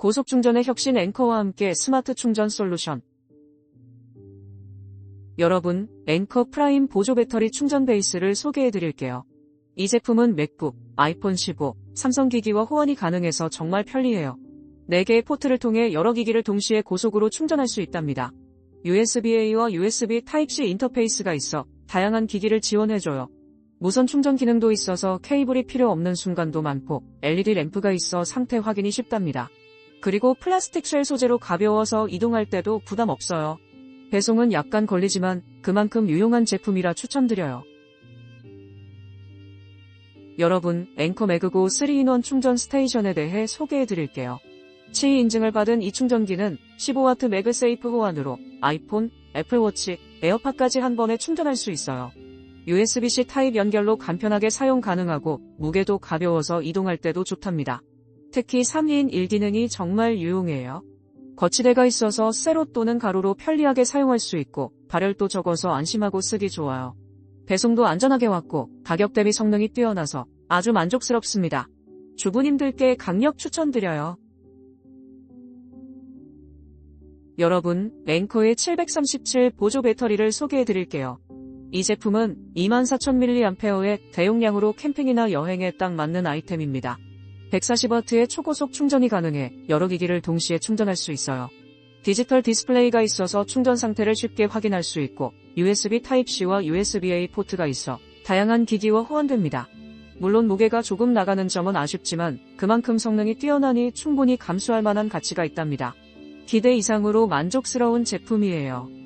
고속 충전의 혁신 앵커와 함께 스마트 충전 솔루션. 여러분, 앵커 프라임 보조 배터리 충전 베이스를 소개해 드릴게요. 이 제품은 맥북, 아이폰 15, 삼성 기기와 호환이 가능해서 정말 편리해요. 4개의 포트를 통해 여러 기기를 동시에 고속으로 충전할 수 있답니다. USB-A와 USB Type-C 인터페이스가 있어 다양한 기기를 지원해줘요. 무선 충전 기능도 있어서 케이블이 필요 없는 순간도 많고 LED 램프가 있어 상태 확인이 쉽답니다. 그리고 플라스틱 쉘 소재로 가벼워서 이동할 때도 부담 없어요. 배송은 약간 걸리지만 그만큼 유용한 제품이라 추천드려요. 여러분, 앵커 매그고 3인원 충전 스테이션에 대해 소개해 드릴게요. 치의 인증을 받은 이 충전기는 15W 매그세이프 호환으로 아이폰, 애플워치, 에어팟까지 한 번에 충전할 수 있어요. USB-C 타입 연결로 간편하게 사용 가능하고 무게도 가벼워서 이동할 때도 좋답니다. 특히 3인 1기능이 정말 유용해요. 거치대가 있어서 세로 또는 가로로 편리하게 사용할 수 있고 발열도 적어서 안심하고 쓰기 좋아요. 배송도 안전하게 왔고 가격 대비 성능이 뛰어나서 아주 만족스럽습니다. 주부님들께 강력 추천드려요. 여러분, 앵커의 737 보조 배터리를 소개해 드릴게요. 이 제품은 24,000mAh의 대용량으로 캠핑이나 여행에 딱 맞는 아이템입니다. 140W의 초고속 충전이 가능해 여러 기기를 동시에 충전할 수 있어요. 디지털 디스플레이가 있어서 충전 상태를 쉽게 확인할 수 있고 USB Type-C와 USB-A 포트가 있어 다양한 기기와 호환됩니다. 물론 무게가 조금 나가는 점은 아쉽지만 그만큼 성능이 뛰어나니 충분히 감수할 만한 가치가 있답니다. 기대 이상으로 만족스러운 제품이에요.